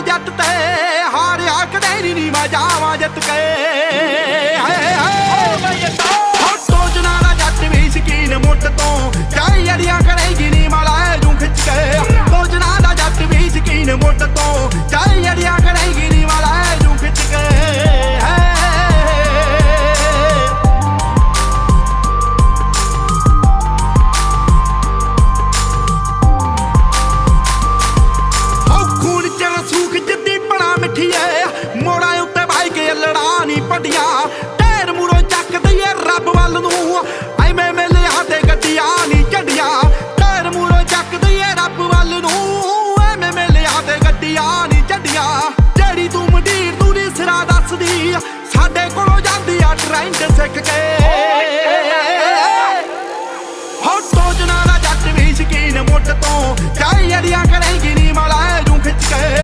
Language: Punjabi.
ਜੱਟ ਤੇ ਹਾਰਿਆ ਕਦੇ ਨਹੀਂ ਨੀ ਮੈਂ ਜਾਵਾਂ ਜਿੱਤ ਕੇ। ਸਿੱਖ ਕੇ ਹੋ ਸੋਚਣਾ ਦਾ ਜੱਟ ਵੀ ਸ਼ਕੀਨ ਮੁੱਢ ਤੋਂ।